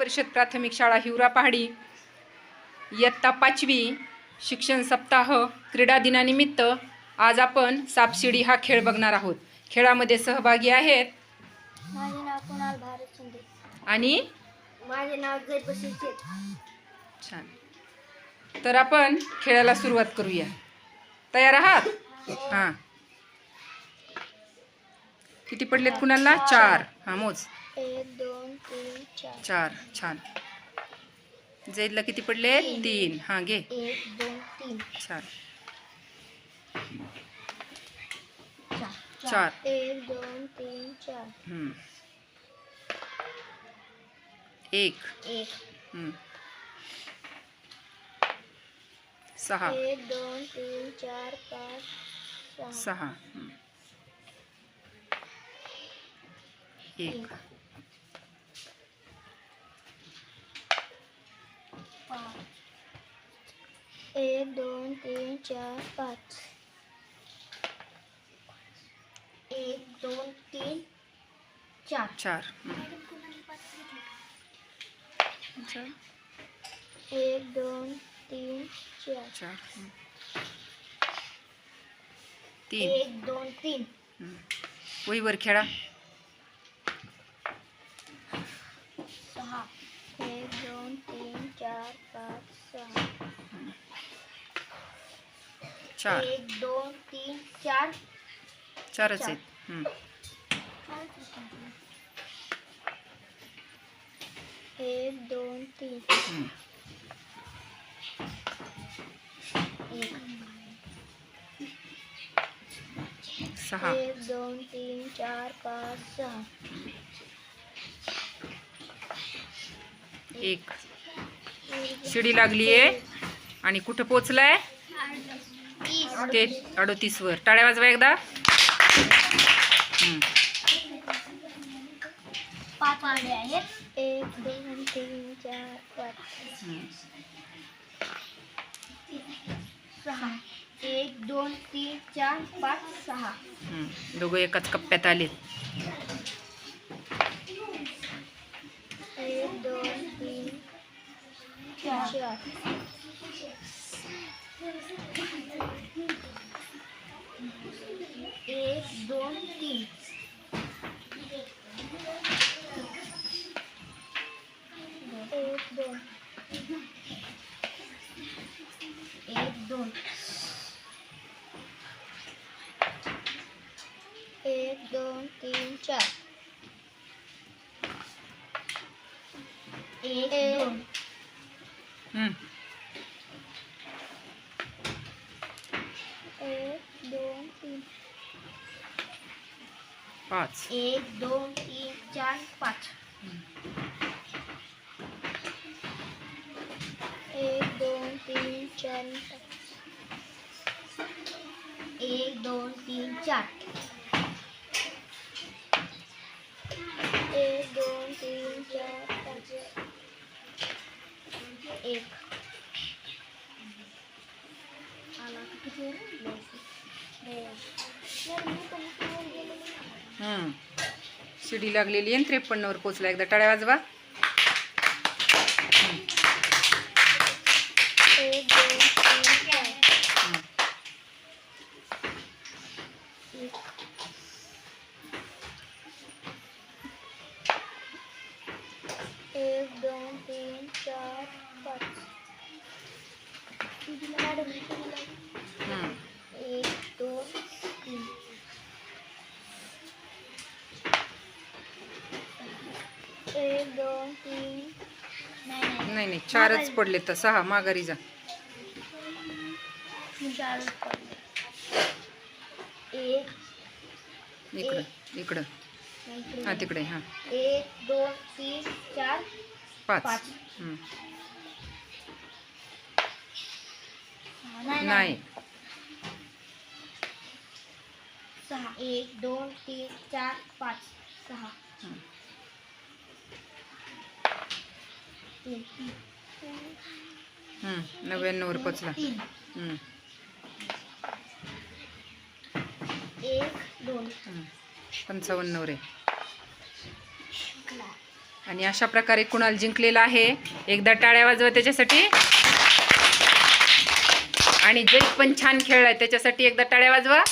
परिषद प्राथमिक शाळा हिवरा पहाडी. इयत्ता पाचवी शिक्षण सप्ताह क्रीडा दिनानिमित्त आज आपण सापशिडी हा खेळ बघणार आहोत. खेळामध्ये सहभागी आहेत. माझे नाव कुणाल भारत शिंदे. आणि? माझे नाव जयपशी छान. तर आपण खेळाला सुरुवात करूया. तयार आहात? हां. किती पडलेत कुणाला चार. हां मोज. एक दोन तीन चार छान. जैदला किती पडले? तीन. हाँ घे. छान. चार. एक दोन तीन चार. हम्म. एक. एक. हम्म. सहा. एक दोन तीन चार पाच सहा. सहा. एक. एक दोन तीन चार पाच। एक दोन तीन चार। चार हम्म. एक दोन तीन चार। चार हम्म. तीन। एक दोन तीन। हम्म. वहीवर खेळा। सहा। एक दोन तीन चार पाच सहा। चार. एक दोन तीन चार. चारच आहेत. हम्म. एक दोन तीन. हम्म. एक सहा. एक दोन तीन चार पाच सहा. एक. शिडी लागली आहे आणि कुठं पोचलाय? ते अडोतीस वर. टाळ्या वाजवा एकदा. पाच आडे आहेत. एक दोन तीन चार पाच. सहा. एक दोन तीन चार पाच सहा. हम्म. दोघं एकाच कप्प्यात आलेत. एक दोन तीन चार एक दोन तीन एक दोन एक दोन एक दोन तीन चार एक दोन एक दोन तीन पाच. एक दोन तीन चार पाच. एक दोन तीन चार एक दोन तीन चार. शिडी लागलेली आहे त्रेपन्नवर पोचला एकदा. टाळ्या वाजवा. एक दोन तीन चार एक दोन तीन चार पाच मॅडम हम्म. एक दोन तीन एक दोन तीन नाही नाही चारच पडले तर सहा माघारी जा. इकडं इकडं. हां तिकडे हां. एक दोन तीन चार पाच. नाही सहा एक दोन तीन चार पाच सहा. नव्याण्णववर पोचला. पंचावन्नवर आहे. आणि अशा प्रकारे कुणाल जिंकलेला आहे एकदा टाळ्या वाजवा त्याच्यासाठी. आणि जय पण छान खेळलाय त्याच्यासाठी एकदा टाळ्या वाजवा.